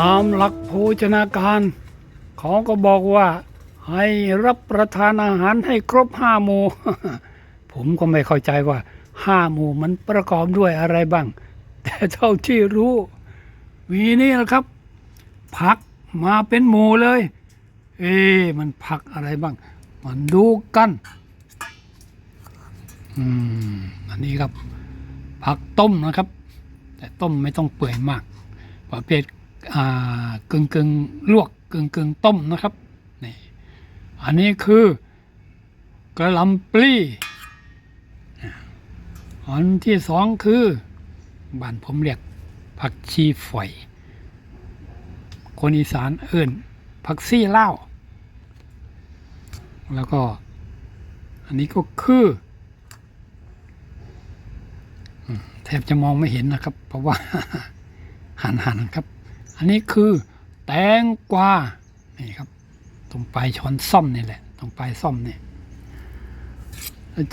ตามหลักโภชนาการ เขาก็บอกว่า ให้รับประทานอาหารให้ครบห้าหมู่ ผมก็ไม่เข้าใจว่าห้าหมู่มันประกอบด้วยอะไรบ้าง แต่เท่าที่รู้วีนี่นะครับ ผักมาเป็นหมู่เลย เอ๊มันผักอะไรบ้าง มันดูกัน อืม อันนี้ครับ ผักต้มนะครับ แต่ต้มไม่ต้องเปื่อยมากประเภท กึ่งกึ่งลวกกึ่งกึ่งต้มนะครับนี่อันนี้คือกระลำปลีอันที่สองคือบ้านผมเรียกผักชีฝอย คนอีสานเอิ่นผักซี่เล่าแล้วก็ อันนี้ก็คือแทบจะมองไม่เห็นนะครับ เพราะว่าหันหันครับ อันนี้คือแตงกวา นี่ครับ ตรงปลายช้อนซ่อมนี่แหละ ตรงปลายซ่อมเนี่ย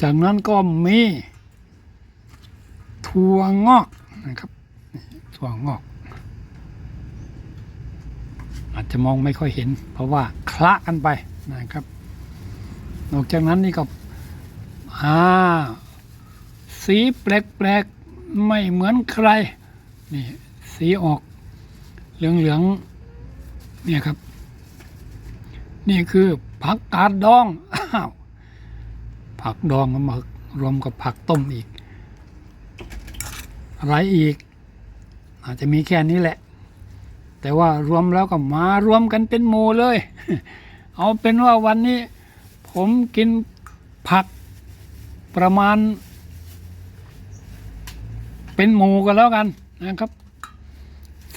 จากนั้นก็มีถั่วงอกนะครับถั่วงอก อาจจะมองไม่ค่อยเห็น เพราะว่าคละกันไปนะครับ นอกจากนั้นนี่ก็อ่าสีแปลกๆไม่เหมือนใคร นี่ สีออก เหลืองๆเนี่ยครับ นี่คือผักกาดดองอผักดองก็มารวมกับผักต้มอีก อะไรอีก อาจจะมีแค่นี้แหละ แต่ว่ารวมแล้วก็มารวมกันเป็นหมูเลย เอาเป็นว่าวันนี้ ผมกินผักประมาณ เป็นหมูกันแล้วกันนะครับ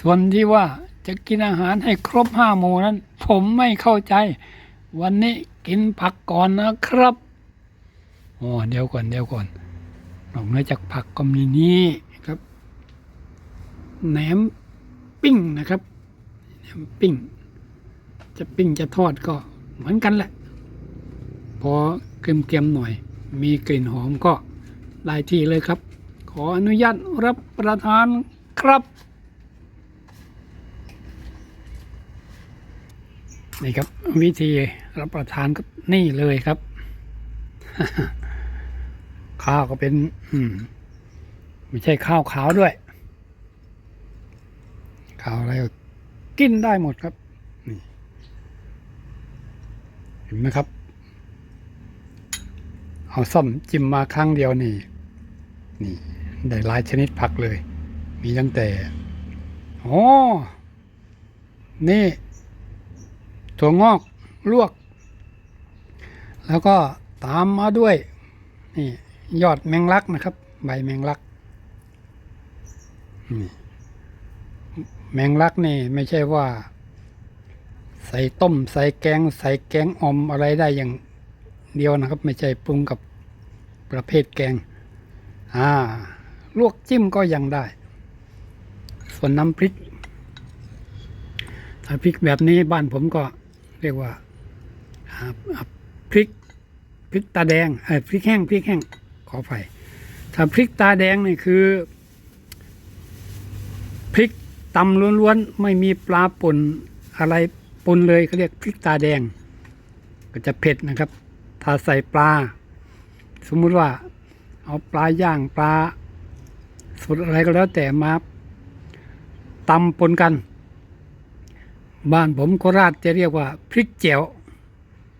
ส่วนที่ว่าจะกินอาหารให้ครบห้าหมู่นั้น ผมไม่เข้าใจ วันนี้กินผักก่อนนะครับโอ้เดี๋ยวก่อนเดี๋ยวก่อนนอกเหนือจากผักก็มีนี่ครับแหนมปิ้งนะครับแหนมปิ้ง จะปิ้งจะทอดก็เหมือนกันแหละ พอเค็มๆหน่อย มีกลิ่นหอมก็ได้ที่เลยครับ ขออนุญาตรับประทานครับ นี่ครับ วิธีรับประทานก็นี่เลยครับ ข้าวก็เป็น อืม ไม่ใช่ข้าวขาวด้วย ข้าวอะไรก็กินได้หมดครับนี่เห็นไหมครับ เอาซ่อมจิ้มมาครั้งเดียวนี่ นี่ ได้หลายชนิดผักเลย มีตั้งแต่โอ้นี่ ถั่วงอกลวก แล้วก็ตามมาด้วยนี่ยอดแมงลักนะครับ ใบแมงลักนี่แมงลักนี่ไม่ใช่ว่า ใส่ต้มใส่แกง ใส่แกงอมอะไรได้อย่างเดียวนะครับ ไม่ใช่ปรุงกับประเภทแกง อ่า ลวกจิ้มก็ยังได้ ส่วนน้ำพริกถ้าพริกแบบนี้บ้านผมก็ เรียกว่าพริกพริกตาแดงเออพริกแห้งพริกแห้งขอไฟถ้าพริกตาแดงนี่คือพริกตำล้วนๆไม่มีปลาป่นอะไรปนเลยเขาเรียกพริกตาแดง ก็จะเผ็ดนะครับ ถ้าใส่ปลา สมมุติว่า เอาปลาย่างปลาสดอะไรก็แล้วแต่มาตำปนกัน บ้านผมโคราชจะเรียกว่า พริกแจว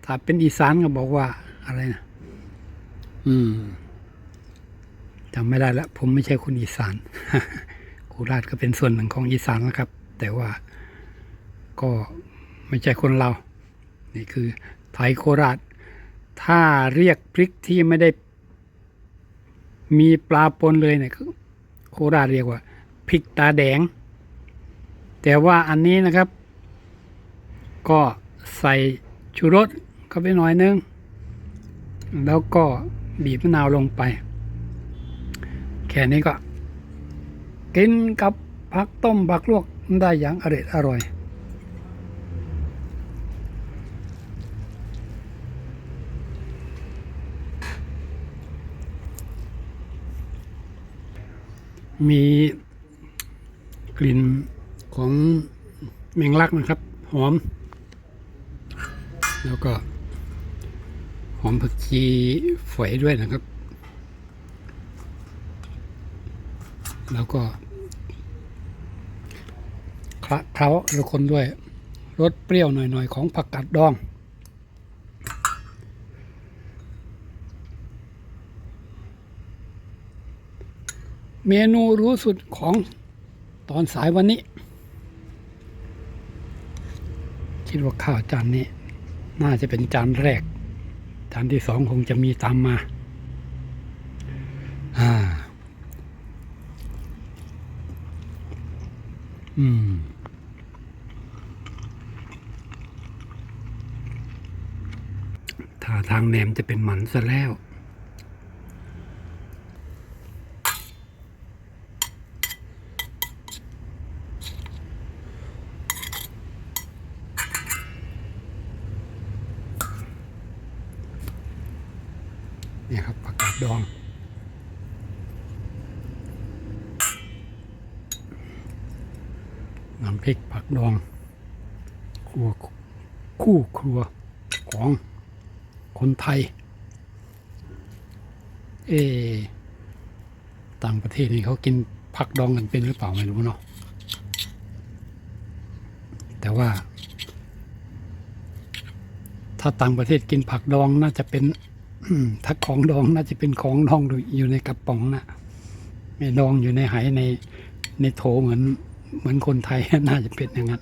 ถ้าเป็นอีสานก็บอกว่าอะไรนะ อืมจำไม่ได้แล้วผมไม่ใช่คนอีสานโคราชก็เป็นส่วนหนึ่งของอีสานนะครับ แต่ว่าก็ไม่ใช่คนเรา นี่คือไทยโคราช ถ้าเรียกพริกที่ไม่ได้ มีปลาปนเลยเนี่ยโคราชเรียกว่าพริกตาแดง แต่ว่าอันนี้นะครับ ก็ใส่ชูรสเข้าไปหน่อยนึง แล้วก็บีบมะนาวลงไป แค่นี้ก็ กินกับผักต้มผักลวกได้อย่างอร่อยอร่อยมีกลิ่นของแมงลักนะครับ หอม แล้วก็ หอมผักชีฝอยด้วยนะครับ แล้วก็คละเคล้าทุกคนด้วยรสเปรี้ยวหน่อยๆ ของผักกาดดอง เมนูรู้สุดของตอนสายวันนี้ คิดว่าข้าวจานนี้ น่าจะเป็นจานแรก จานที่สองคงจะมีตามมา อ่า อืมถ้าทางแหนมจะเป็นหมันซะแล้ว เนี่ยครับผักกาดดอง น้ำพริกผักดอง ครัวคู่ครัวของคนไทย เอ ต่างประเทศนี่เขากินผักดองกันเป็นหรือเปล่าไม่รู้เนาะ แต่ว่า ถ้าต่างประเทศกินผักดองน่าจะเป็น ถ้าของดองน่าจะเป็นของดองอยู่ในกระป๋องนะไม่ดองอยู่ในไหในในโถเหมือนเหมือนคนไทยน่าจะเป็นอย่างนั้น